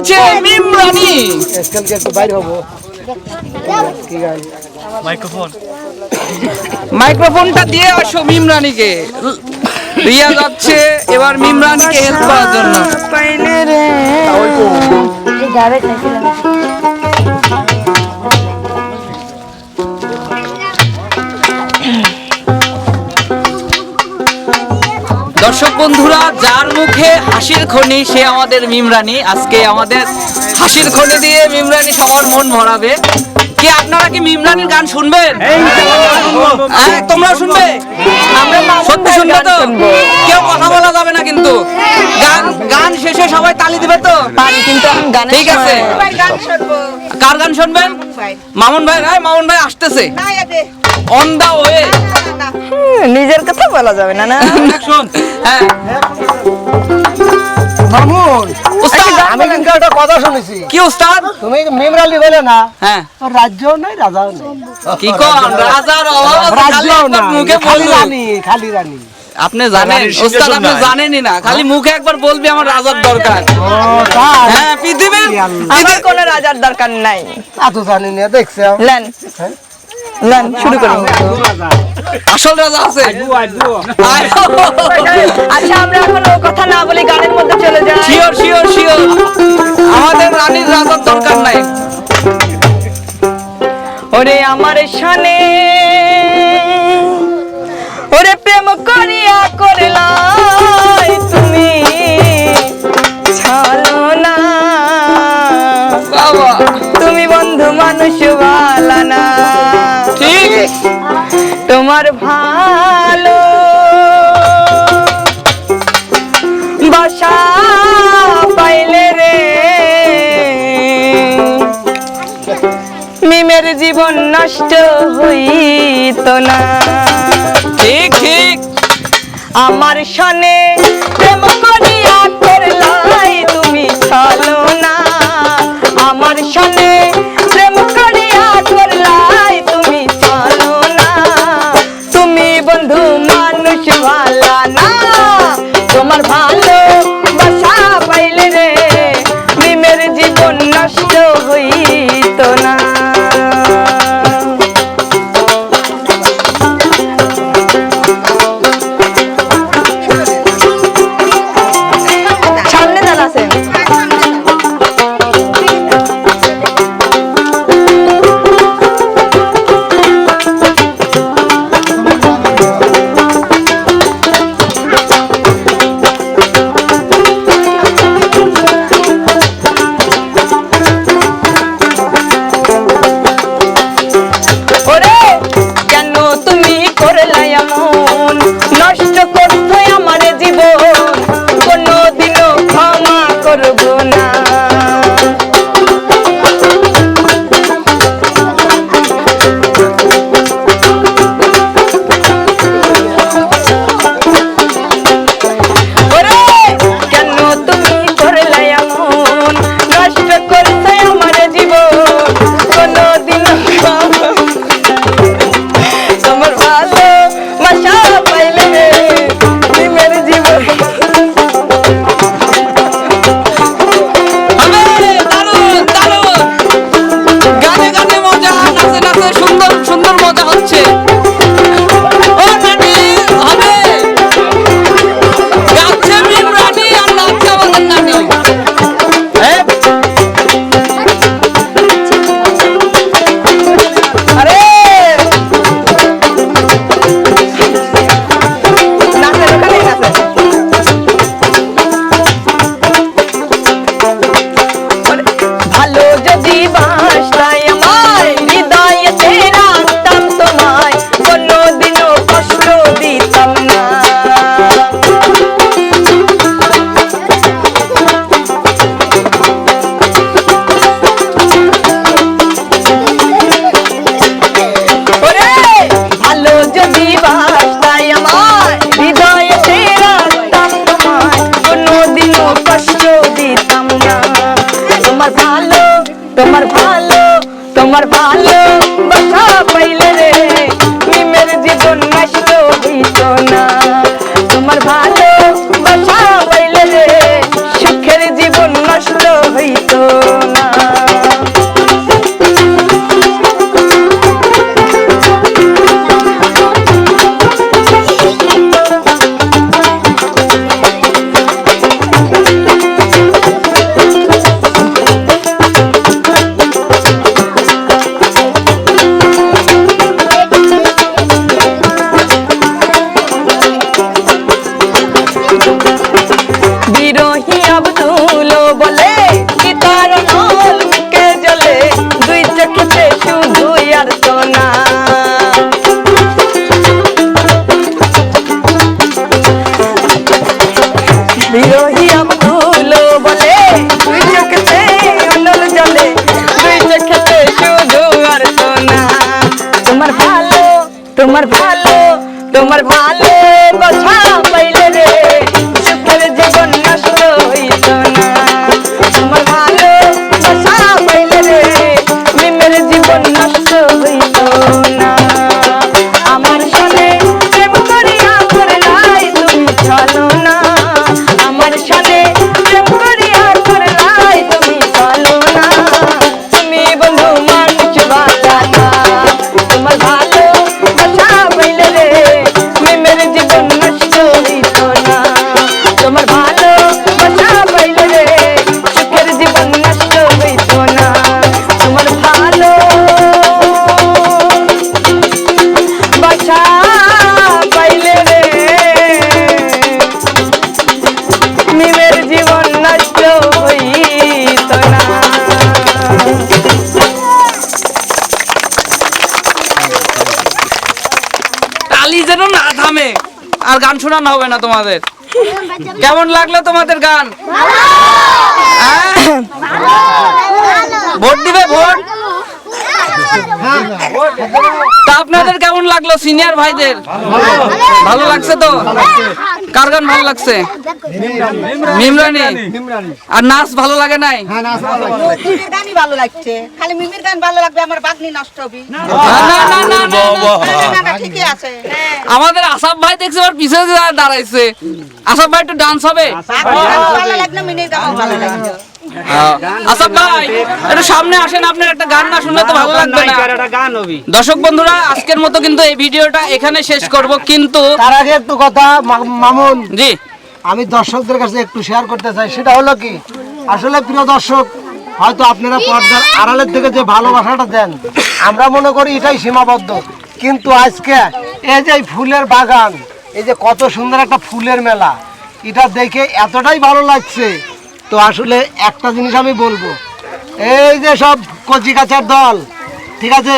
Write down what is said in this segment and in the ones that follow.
দিয়েছে মিমরানি আজকালকে একটু বাইরে হব মাইক্রোফোন। মাইক্রোফোনটা দিয়ে আসো মিম রানীকে রিয়া যাচ্ছে এবার মিমরানিকে হেল্প করার জন্য। দর্শক বন্ধুরা যার মুখে হাসির খনি সে আমাদের মিমরানি। আজকে আমাদের হাসির খনি দিয়ে মিমরানি সবার মন ভরাবে। কি আপনারা কি মিমরানির গান শুনবেন? হ্যাঁ তোমরা শুনবে? সত্যি শুনবে তো কেউ কথা বলা যাবে না কিন্তু। গান গান শেষে সবাই তালি দিবে তো? কিন্তু ঠিক আছে। কার গান শুনবেন? মামুন ভাই। ভাই মামুন ভাই আসতেছে। অন দা ওয়ে নিজের কথা বলা যাবে না না? শোন। হ্যাঁ। মামুন উস্তাদ আমি কিন্তু একটা কথা শুনেছি। কি উস্তাদ তুমি মেমরালি বলে না হ্যাঁ। রাজ্যও নাই রাজাও নাই। কি কোন? রাজার অভাব খালি রাজ্যও একবার মুখে খালি রানী খালি রানী। আপনি জানেন ওস্তাদ আপনি জানেনই না খালি মুখে একবার বলবি আমার রাজার দরকার। হ্যাঁ পৃথিবীর আমার কোনো রাজার দরকার নাই। তা তো জানি না দেখছে। লেন লেন শুরু করি। আসল রাজা আছে। আচ্ছা আমরা এখন ও কথা না বলে গানের মধ্যে চলে যাই। শিওর শিওর শিওর আমাদের রানীর রাজার দরকার নাই। ওরে আমার শানে ওরে প্রেম করিয়া করলাই তুমি। ছালো না। তুমি বন্ধু মানুষ ভালা তোমার ভালো বাসা পাইলে রে। মিমের জীবন নষ্ট হইত না। ঠিক ঠিক। আমার সনে প্রেম করিয়া করলাই তুমি চলো। না। no বলে, কি তার নল বুকে জ্বলে? দুই চোখেতে শুধু আর সোনা। বিরোহী আব্দুল বলে, দুই চোখেতে অনল জ্বলে, দুই চোখেতে শুধু আর তোমার ভালো তোমার ভালো তালি যেন না থামে। আর গান শোনানো হবে না তোমাদের। কেমন লাগল তোমাদের গান? হ্যাঁ? ভোট দিবে, ভোট? তা আপনাদের লাগল সিনিয়র ভাইদের ভালো লাগছে তো কার গান ভালো লাগছে মিমরানি আর নাচ ভালো লাগে নাই গানই ভালো লাগছে খালি মিমির গান ভালো লাগবে আমার বাগনি নষ্ট হবে না, না, না, না, না, না। না, না, ঠিকই আছে হ্যাঁ আমাদের আসাম ভাই দেখছে পিছনে দাঁড়াইছে আসাম ভাই একটু ডান্স হবে ভালো লাগল মিনির গান ভালো লাগল আসাম ভাই একটু সামনে আসেন আপনার একটা গান না শুনলে তো ভালো লাগবে না। দর্শক বন্ধুরা আজকের মতো কিন্তু এই ভিডিওটা এখানে শেষ করব কিন্তু তার আগে একটু কথা মামুন। জি। আমি দর্শকদের কাছে একটু শেয়ার করতে চাই সেটা হলো কি? আসলে প্রিয় দর্শক হয়তো আপনারা পর্দার আড়ালের থেকে যে ভালোবাসাটা দেন আমরা মনে করি এটাই সীমাবদ্ধ। কিন্তু আজকে এই যে এই ফুলের বাগান এই যে কত সুন্দর একটা ফুলের মেলা এটা দেখে এতটাই ভালো লাগছে তো আসলে একটা জিনিস আমি বলব। এই যে সব কচি কাচার দল ঠিক আছে?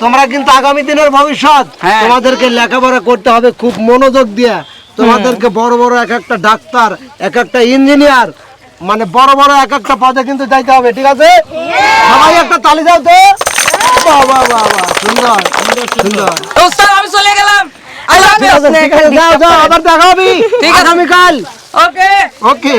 তোমরা কিন্তু আগামী দিনের ভবিষ্যৎ। হ্যাঁ। তোমাদেরকে লেখাপড়া করতে হবে খুব মনোযোগ দিয়ে। তোমাদেরকে বড় বড় এক একটা ডাক্তার এক একটা ইঞ্জিনিয়ার মানে বড় বড় এক একটা পদে কিন্তু যাইতে হবে ঠিক আছে? সবাই একটা তালি দাও তো। বাহ বাহ বাহ বাহ সুন্দর সুন্দর সুন্দর। তো স্যার আমি চলে গেলাম। আছে। আগামীকাল। ওকে ওকে